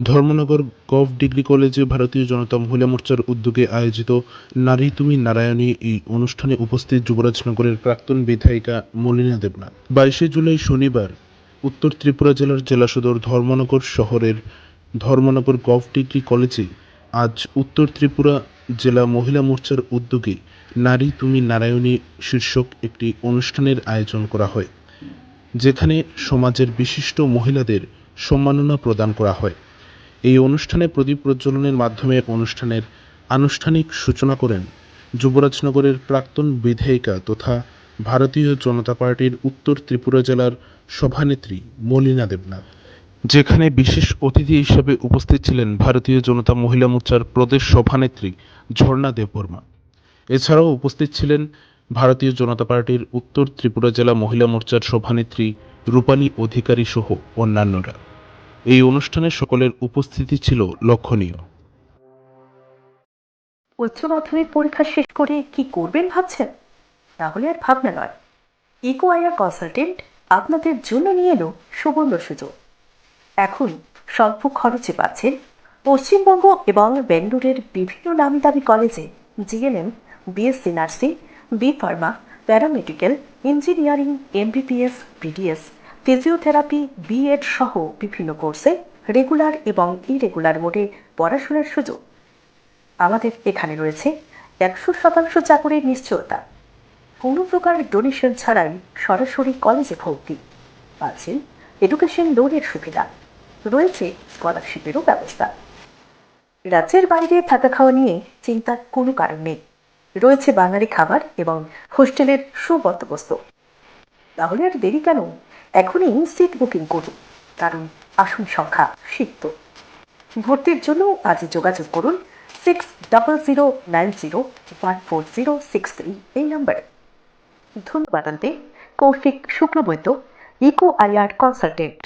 Dharmanagar gov degree কলেজে ভারতীয় জনতা মহিলা মোর্চার উদ্যোগে আয়োজিত নারী তুমি নারায়ণী এই অনুষ্ঠানে উপস্থিত যুবরাজনগরের প্রাক্তন বিধায়িকা মলিনা দেবনাথ। বাইশে জুলাই শনিবার উত্তর ত্রিপুরা জেলার জেলা সদর ধর্মনগর শহরের ধর্মনগর গভ ডিগ্রি কলেজে আজ উত্তর ত্রিপুরা জেলা মহিলা মোর্চার উদ্যোগে নারী তুমি নারায়ণী শীর্ষক একটি অনুষ্ঠানের আয়োজন করা হয়, যেখানে সমাজের বিশিষ্ট মহিলাদের সম্মাননা প্রদান করা হয়। এই অনুষ্ঠানে প্রদীপ প্রজ্বলনের মাধ্যমে এক অনুষ্ঠানের আনুষ্ঠানিক সূচনা করেন যুবরাজনগরের প্রাক্তন বিধায়িকা তথা ভারতীয় জনতা পার্টির উত্তর ত্রিপুরা জেলার সভানেত্রী মলিনা দেবনাথ। যেখানে বিশেষ অতিথি হিসেবে উপস্থিত ছিলেন ভারতীয় জনতা মহিলা মোর্চার প্রদেশ সভানেত্রী ঝর্ণা দেববর্মা। এছাড়াও উপস্থিত ছিলেন ভারতীয় জনতা পার্টির উত্তর ত্রিপুরা জেলা মহিলা মোর্চার সভানেত্রী রূপালী অধিকারী সহ অন্যান্যরা। এই অনুষ্ঠানে সকলের উপস্থিতি ছিল লক্ষণীয়। উচ্চ মাধ্যমিক পরীক্ষা শেষ করে কি করবেন ভাবছেন? তাহলে আর ভাবনা নয়। ইকো কনসালটেন্ট আপনাদের জন্য নিয়ে এলো সুবর্ণ সুযোগ। এখন স্বল্প খরচে পাচ্ছেন পশ্চিমবঙ্গ এবং বেঙ্গালুরের বিভিন্ন নামি দামি কলেজে GNM, BSc nursing, B pharma, paramedical, engineering, MBBS, BDS physiotherapy, BEd সহ বিভিন্ন কোর্সে রেগুলার এবং ইরেগুলার মোডে পড়াশোনার সুযোগ। আমাদের এখানে রয়েছে একশো শতাংশ চাকরির নিশ্চয়তা। কোনো প্রকার ডোনেশন ছাড়াই সরাসরি কলেজে ভর্তি। পাচ্ছেন এডুকেশন লোনের সুবিধা। রয়েছে স্কলারশিপেরও ব্যবস্থা। রাজ্যের বাইরে থাকা খাওয়া নিয়ে চিন্তার কোনো কারণ নেই। রয়েছে বাঙালি খাবার এবং হোস্টেলের সুবন্দোবস্ত। তাহলে আর দেরি কেন? এখনই সিট বুকিং করুন। কারণ আসন সংখ্যা সিক্ত ভর্তির জন্য আজ যোগাযোগ করুন six double zero nine zero one four zero six three এই নম্বরে ধন্যবাদ আনতে Kaushik Shuklabaidya eco IR consultant